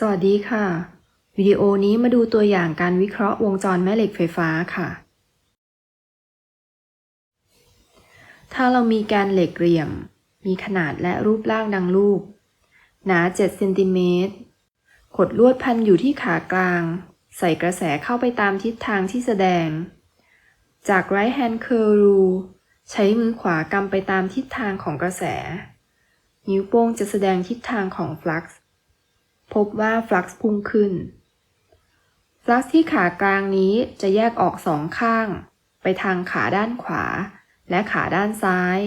สวัสดีค่ะ วิดีโอนี้มาดูตัวอย่างการวิเคราะห์วงจรแม่เหล็กไฟฟ้าค่ะ ถ้าเรามีแกนเหล็กเหลี่ยม มีขนาดและรูปร่างดังรูป หนา 7 เซนติเมตร ขดลวดพันอยู่ที่ขากลาง ใส่กระแสเข้าไปตามทิศทางที่แสดง จาก right hand curl rule ใช้มือขวากำไปตามทิศทางของกระแส นิ้วโป้งจะแสดงทิศทางของฟลักซ์ พบว่าฟลักซ์พุ่งขึ้น ฟลักซ์ที่ขากลางนี้จะแยกออกสองข้าง ไปทางขาด้านขวา และขาด้านซ้าย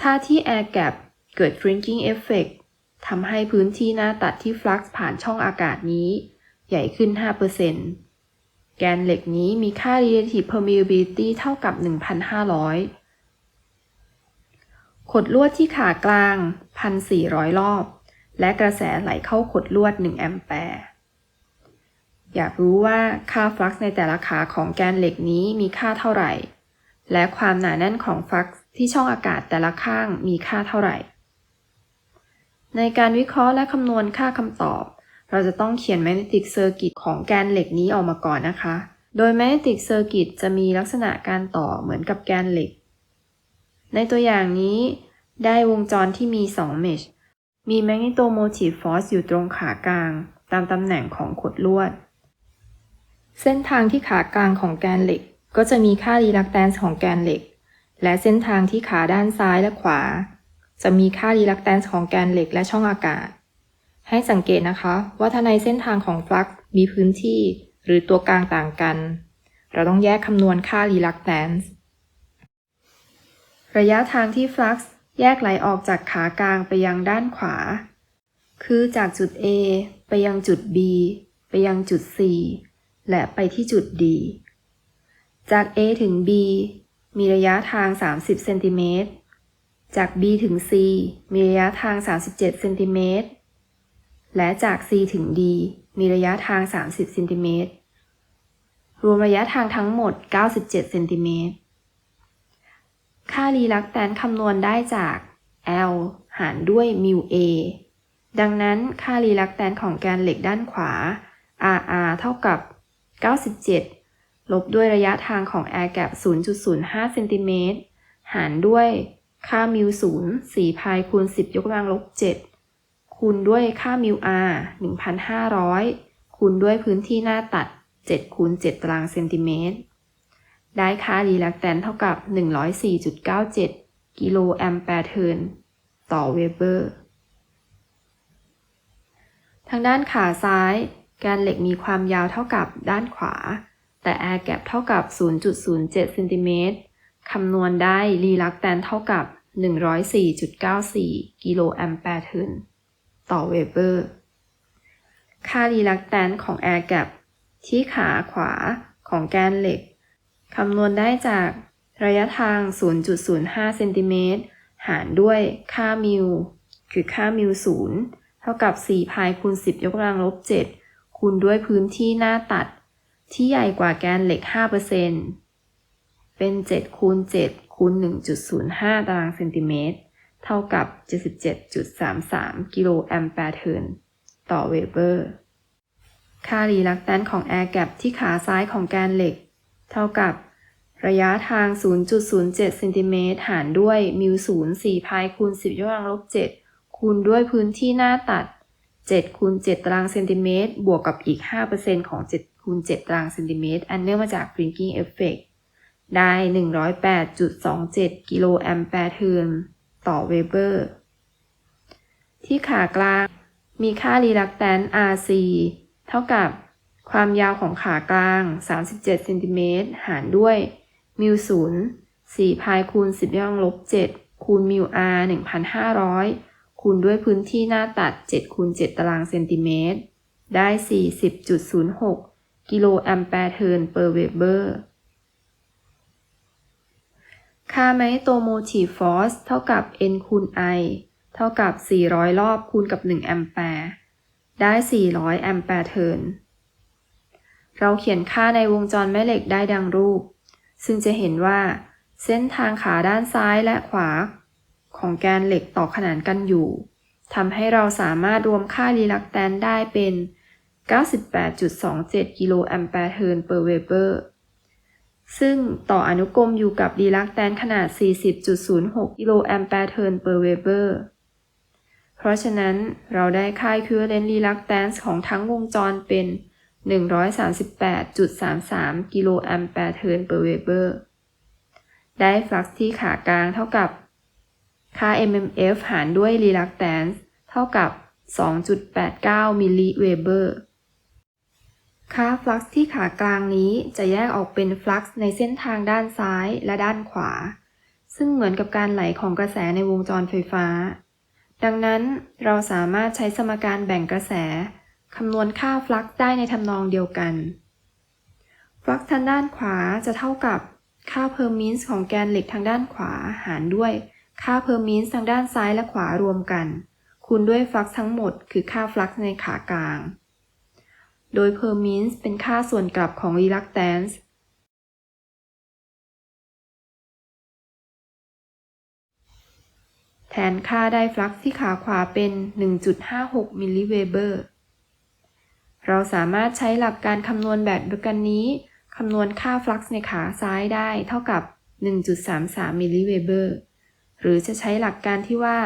ถ้าที่ air gap เกิด fringing effect ทำให้พื้นที่หน้าตัดที่ฟลักซ์ผ่านช่องอากาศนี้ ใหญ่ขึ้น 5%แกนเหล็กนี้มีค่า relative permeability เท่ากับ 1,500 ขดลวดที่ขากลาง 1,400 รอบ และกระแสไหลเข้าขดลวด 1 แอมแปร์ อยากรู้ว่าค่าฟลักซ์ในแต่ละขาของแกนเหล็กนี้มีค่าเท่าไหร่ และความหนาแน่นของฟลักซ์ที่ช่องอากาศแต่ละข้างมีค่าเท่าไหร่ ในการวิเคราะห์และคำนวณค่าคำตอบ เราจะต้องเขียน magnetic circuit ของแกนเหล็กนี้ออกมาก่อนนะคะ โดย magnetic circuit จะมีลักษณะการต่อเหมือนกับแกนเหล็ก ในตัวอย่างนี้ได้วงจรที่มี2 mesh มี magnetomotive force อยู่ตรงขากลาง ตามตำแหน่งของขดลวด เส้นทางที่ขากลางของแกนเหล็ก ก็จะมีค่า reluctance ของแกนเหล็ก และเส้นทางที่ขาด้านซ้ายและขวา จะมีค่า reluctance ของแกนเหล็กและช่องอากาศ ให้สังเกตนะคะว่าถ้าในเส้นทางของฟลักซ์มีพื้นที่หรือตัวกลางต่างกัน เราต้องแยกคำนวณค่า reluctance ระยะทางที่ฟลักซ์ แยกไหลออกจากขากลางไปยังด้านขวา คือจากจุด A ไปยังจุด B ไปยังจุด C และไปที่จุด D จาก A ถึง B มีระยะทาง 30 เซนติเมตร จาก B ถึง C มีระยะทาง 37 เซนติเมตร และจาก C ถึง D มีระยะทาง 30 เซนติเมตร รวมระยะทางทั้งหมด 97 เซนติเมตร ค่ารีลักแตนคำนวณได้จาก L หารด้วย mu A ดังนั้นค่ารีลักแตนของแกนเหล็กด้านขวา RR เท่ากับ 97 ลบด้วยระยะทางของ air gap 0.05เซนติเมตรหารด้วยค่า mu 0 4พายคูณ 10 ยกกำลังลบ 7 คูณด้วยค่า mu R 1,500 คูณด้วยพื้นที่หน้าตัด 7 คูณ 7 ตารางเซนติเมตร ได้ค่ารีแลกแตนเท่ากับ 104.97 กิโลแอมแปร์เทิร์นต่อเวเบอร์ ทางด้านขาซ้าย แกนเหล็กมีความยาวเท่ากับด้านขวา แต่ air gap เท่ากับ 0.07เซนติเมตรคำนวณได้รีลักแตนเท่ากับ 104.94 กิโลแอมแปร์เทิร์นต่อเวเบอร์ ค่ารีลักแตนของ air gap ที่ขาขวาของแกนเหล็ก คำนวณได้จากระยะทาง 0.05 เซนติเมตร หารด้วยค่ามิวคือค่ามิว0เท่ากับ 4 พายคูณ 10 ยกกำลังลบ 7 คูณด้วยพื้นที่หน้าตัด ที่ใหญ่กว่าแกนเหล็ก 5%เป็น 7 คูณ 7 คูณ 1.05 ตารางเซนติเมตร เท่ากับ 77.33 กิโลแอมแปร์เทิร์นต่อเวเบอร์ ค่ารีลักแตนของ air gap ที่ขาซ้ายของแกนเหล็ก เท่ากับ ระยะทาง 0.07 เซนติเมตรหารด้วยมิว0 4พายคูณ 10ยกกำลังลบ 7 คูณด้วยพื้นที่หน้าตัด 7 คูณ 7 ตารางเซนติเมตร บวกกับอีก 5%ของ 7 คูณ 7 ตารางเซนติเมตร อันเนื่องมาจาก Fringing Effect ได้ 108.27 กิโลแอมแปร์เทิร์นต่อเวเบอร์ ที่ขากลาง มีค่ารีลักแตน RC เท่ากับความยาวของขากลาง 37เซนติเมตรหารด้วย มิว0 4พายคูณ10ยกกำลังลบ7คูณมิว R 1,500คูณด้วยพื้นที่หน้าตัด7คูณ7ตารางเซนติเมตร ได้40.06กิโลแอมแปร์เทิร์นเปอร์เวเบอร์ค่าไมโตโมทีฟฟอร์สเท่ากับ n คูณ i เท่ากับ 400 รอบคูณกับ 1 แอมแปร์ ได้ 400 แอมแปร์เทิร์น เราเขียนค่าในวงจรแม่เหล็กได้ดังรูป ซึ่งจะเห็นว่าเส้นทางขาด้านซ้ายและขวา ของแกนเหล็กต่อขนานกันอยู่ทำให้เราสามารถรวมค่า reluctance ได้เป็น 98.27 กิโลแอมแปร์เทิร์น per Weber ซึ่งต่ออนุกรมอยู่กับ reluctance ขนาด 40.06 กิโลแอมแปร์เทิร์น per Weber เพราะฉะนั้นเราได้ค่า equivalent reluctance ของทั้งวงจรเป็น 138.33 กิโลแอมแปร์เทิร์น per Weber ได้ฟลักซ์ที่ขากลางเท่ากับ ค่า mmf หารด้วย reluctance เท่ากับ 2.89 มิลลิเวเบอร์ ค่าฟลักซ์ที่ขากลางนี้จะแยกออกเป็นฟลักซ์ในเส้นทางด้านซ้ายและด้านขวา ซึ่งเหมือนกับการไหลของกระแสในวงจรไฟฟ้า ดังนั้นเราสามารถใช้สมการแบ่งกระแส คำนวณค่าฟลักซ์ได้ในทำนองเดียวกัน ฟลักซ์ทางด้านขวาจะเท่ากับค่าเพอร์มินส์ของแกนเหล็กทางด้านขวาหารด้วยค่าเพอร์มินส์ทางด้านซ้ายและขวารวมกัน คูณด้วยฟลักซ์ทั้งหมด คือค่าฟลักซ์ในขากลาง โดยเพอร์มินส์เป็นค่าส่วนกลับของ reluctance แทนค่าได้ฟลักซ์ที่ขาขวาเป็น 1.56 มิลลิเวเบอร์ เราสามารถใช้หลักการคำนวณแบบเดียวกันนี้คำนวณค่าฟลักซ์ในขาซ้ายได้เท่ากับ 1.33 มิลลิเวเบอร์ หรือจะใช้หลักการที่ว่า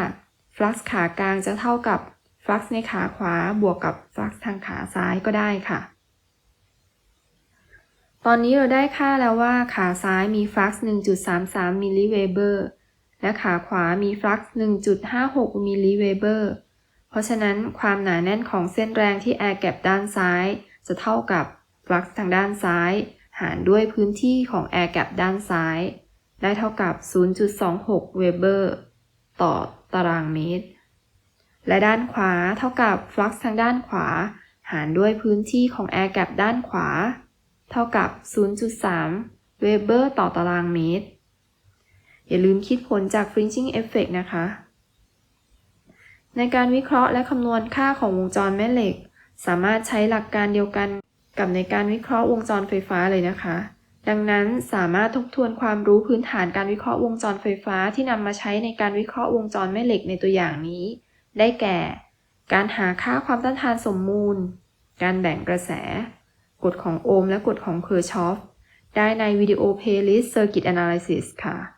ฟลักซ์ขากลางจะเท่ากับฟลักซ์ในขาขวาบวกกับฟลักซ์ทางขาซ้ายก็ได้ค่ะ ตอนนี้เราได้ค่าแล้วว่าขาซ้ายมีฟลักซ์ 1.33 มิลลิเวเบอร์ และขาขวามีฟลักซ์ 1.56 มิลลิเวเบอร์ เพราะฉะนั้นความหนาแน่นของเส้นแรงที่แอร์แกปด้านซ้าย จะเท่ากับฟลักซ์ทางด้านซ้าย หารด้วยพื้นที่ของแอร์แกปด้านซ้าย ได้เท่ากับ 0.26 เวเบอร์ต่อตารางเมตร และด้านขวาเท่ากับฟลักซ์ทางด้านขวา หารด้วยพื้นที่ของแอร์แกปด้านขวา เท่ากับ 0.3 เวเบอร์ต่อตารางเมตร อย่าลืมคิดผลจาก fringing effect นะคะ ในการวิเคราะห์และคำนวณค่าของวงจรแม่เหล็ก สามารถใช้หลักการเดียวกันกับในการวิเคราะห์วงจรไฟฟ้าเลยนะคะ ดังนั้นสามารถทบทวนความรู้พื้นฐานการวิเคราะห์วงจรไฟฟ้าที่นำมาใช้ในการวิเคราะห์วงจรแม่เหล็กในตัวอย่างนี้ ได้แก่ การหาค่าความต้านทานสมมูล การแบ่งกระแส กฎของโอห์มและกฎของเคอร์ชอฟ ได้ในวิดีโอเพลย์ลิสต์ Circuit Analysis ค่ะ